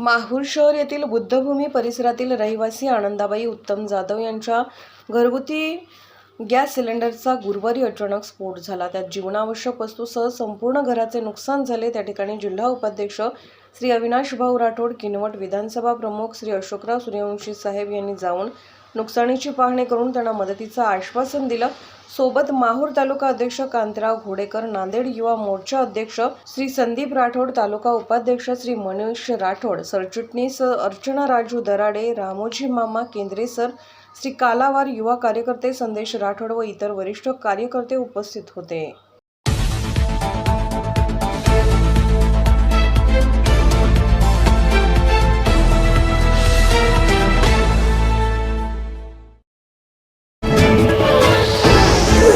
माहूर शहर येथील बुद्धभूमी परिसरातील रहिवासी आनंदाबाई उत्तम जाधव यांच्या घरगुती गॅस सिलेंडरचा गुरुवारी अचानक स्फोट झाला. त्यात जीवनावश्यक वस्तूसह संपूर्ण घराचे नुकसान झाले. त्या ठिकाणी जिल्हा उपाध्यक्ष श्री अविनाश भाऊ राठोड किनवट विधानसभा प्रमुख श्री अशोकराव सूर्यवंशी साहेब यांनी जाऊन नुकसानीची पाहणी करून त्यांना मदतीचं आश्वासन दिलं. सोबत माहूर तालुका अध्यक्ष कांतराव घोडेकर नांदेड युवा मोर्चा अध्यक्ष श्री संदीप राठोड तालुका उपाध्यक्ष श्री मनीष राठोड सरचिटणीस अर्चना राजू दराडे रामोजी मामा केंद्रे सर श्री कालावार युवा कार्यकर्ते संदेश राठोड व इतर वरिष्ठ कार्यकर्ते उपस्थित होते.